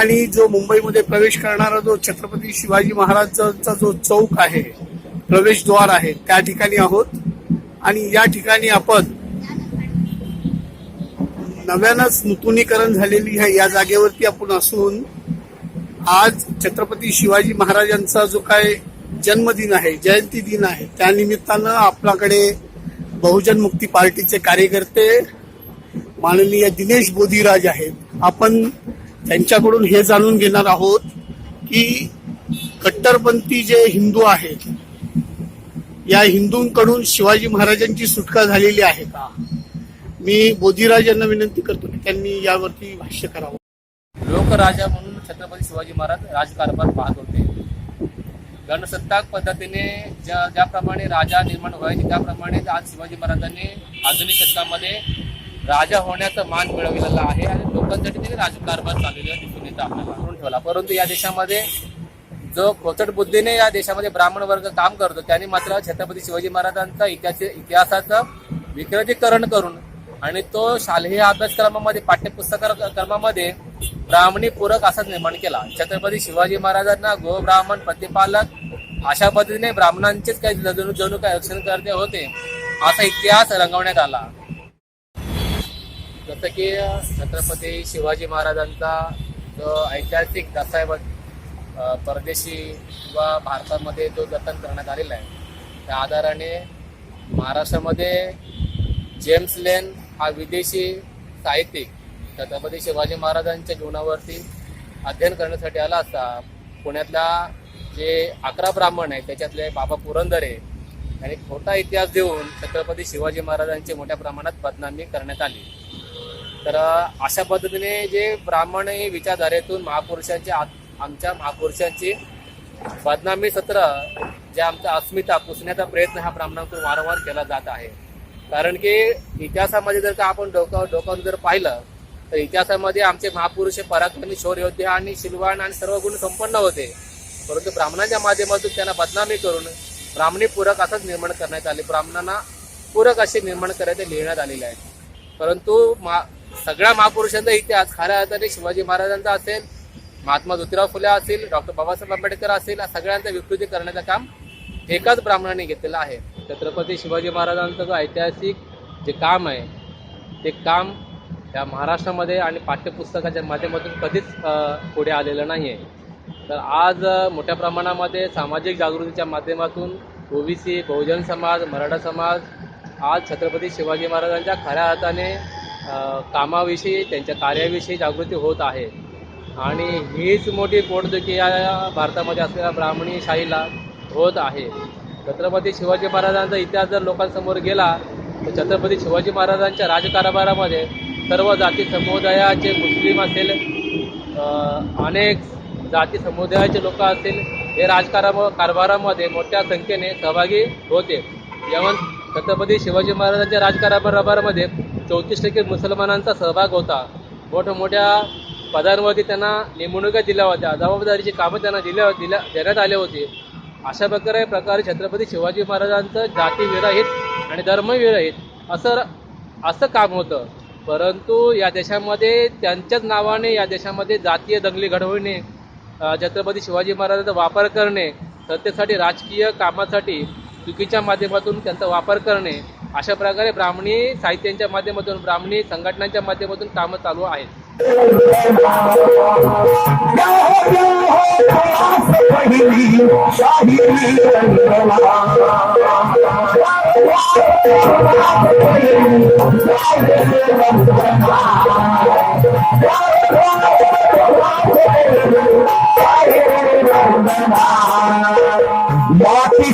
ठिकाणी जो मुंबईमध्ये प्रवेश करणारा जो छत्रपती शिवाजी महाराजांचा जो चौक आहे प्रवेशद्वार आहे त्या ठिकाणी आहोत. आणि या ठिकाणी आपण नव्यानंच नूतनीकरण झालेली आहे. या जागेवरती आपण असून आज छत्रपती शिवाजी महाराजांचा जो काय जन्मदिन आहे जयंती दिन आहे त्या निमित्तानं आपल्याकडे बहुजन मुक्ती पार्टीचे कार्यकर्ते माननीय दिनेश बोधीराज आहेत. आपण त्यांच्याकडून हे जाणून घेणार आहोत की कट्टरपंथी जे हिंदू आहेत या हिंदूंकडून शिवाजी महाराजांची सुटका झालेली आहे का? मी बोधीराज यांना विनंती करतो की त्यांनी यावरती भाष्य करावं. लोकराजा म्हणून छत्रपती शिवाजी महाराज राजकारभार पाहत होते. गणसत्ताक पद्धतीने ज्या ज्याप्रमाणे राजा निर्माण व्हायचे त्याप्रमाणे आज शिवाजी महाराजांनी आधुनिक शतकामध्ये राजा होण्याचा मान मिळविलेला आहे आणि लोकांसाठी त्यांनी राजकारभार चाललेला दिसून येतं आपल्याला. म्हणून ठेवला. परंतु या देशामध्ये जो खोचट बुद्धीने या देशामध्ये ब्राह्मण वर्ग काम करतो त्यांनी मात्र छत्रपती शिवाजी महाराजांचा इतिहास इतिहासाचं विकृतीकरण करून आणि तो शालेय अभ्यासक्रमामध्ये पाठ्यपुस्तक क्रमामध्ये ब्राह्मणी पूरक असा निर्माण केला. छत्रपती शिवाजी महाराजांना गो ब्राह्मण प्रतिपालक अशा पद्धतीने ब्राह्मणांचेच काही जणू जणू काही रक्षण करते होते असा इतिहास रंगवण्यात आला. जसं की छत्रपती शिवाजी महाराजांचा जो ऐतिहासिक दस्तऐवज परदेशी किंवा भारतामध्ये जो जतन करण्यात आलेला आहे. त्या आधाराने महाराष्ट्रामध्ये जेम्स लेन हा विदेशी साहित्यिक छत्रपती शिवाजी महाराजांच्या जीवनावरती अध्ययन करण्यासाठी आला असता पुण्यातला जे अकरा ब्राह्मण आहे त्याच्यातले बाबा पुरंदरे यांनी खोटा इतिहास देऊन छत्रपती शिवाजी महाराजांची मोठ्या प्रमाणात बदनामी करण्यात आली. तर अशा पद्धतीने जे ब्राह्मण हे विचारधारेतून महापुरुषांची आमच्या महापुरुषांची बदनामी सत्र जे आमचा अस्मिता पुसण्याचा प्रयत्न हा ब्राह्मणांकडून वारंवार केला जात आहे. कारण की इतिहासामध्ये जर का आपण डोकं डोकावून जर पाहिलं तर इतिहासामध्ये आमचे महापुरुष हे पराक्रमी शौर योद्धे आणि शिलवान आणि सर्व गुण संपन्न होते. परंतु ब्राह्मणांच्या माध्यमातून त्यांना बदनामी करून ब्राह्मणी पूरक असंच निर्माण करण्यात आले. ब्राह्मणांना पूरक असे निर्माण करायचे लिहिण्यात आलेले आहे. परंतु मा सगळ्या महापुरुषांचा इतिहास खऱ्या अर्थाने शिवाजी महाराजांचा असेल महात्मा ज्योतिराव फुले असतील डॉक्टर बाबासाहेब आंबेडकर असतील सगळ्यांचा विकृती करण्याचं काम एकाच ब्राह्मणाने घेतलेलं आहे. छत्रपती शिवाजी महाराजांचं जो ऐतिहासिक जे काम आहे ते काम या महाराष्ट्रामध्ये आणि पाठ्यपुस्तकाच्या माध्यमातून कधीच पुढे आलेलं नाही आहे तर आज मोठ्या प्रमाणामध्ये सामाजिक जागृतीच्या माध्यमातून ओबीसी बहुजन समाज मराठा समाज आज छत्रपती शिवाजी महाराजांच्या खऱ्या अर्थाने कामाविषयी त्यांच्या कार्याविषयी जागृती होत आहे. आणि हीच मोठी पोटदुखी या भारतामध्ये असलेल्या ब्राह्मणी शाहीला होत आहे. छत्रपती शिवाजी महाराजांचा इतिहास जर लोकांसमोर गेला तर छत्रपती शिवाजी महाराजांच्या राजकारभारामध्ये सर्व जाती समुदायाचे मुस्लिम असेल अनेक जाती समुदायाचे लोक असतील हे राजकारा कारभारामध्ये मोठ्या संख्येने सहभागी होते. यावन छत्रपती शिवाजी महाराजांच्या राजकारभारामध्ये चौतीस टक्के मुसलमानांचा सहभाग होता. मोठमोठ्या पदांवरती त्यांना नेमणुका दिल्या होत्या. जबाबदारीची कामं त्यांना दिल्या दिल्या देण्यात आले होते. अशा प्रकारे प्रकारे छत्रपती शिवाजी महाराजांचं जातीविरहित आणि धर्मविरहित असं असं काम होतं. परंतु या देशामध्ये त्यांच्याच नावाने या देशामध्ये जातीय दंगली घडवणे छत्रपती शिवाजी महाराजांचा वापर करणे सत्तेसाठी राजकीय कामासाठी चुकीच्या माध्यमातून त्यांचा वापर करणे अशा प्रकारे ब्राह्मणी साहित्यांच्या माध्यमातून ब्राह्मणी संघटनांच्या माध्यमातून कामं चालू आहेत.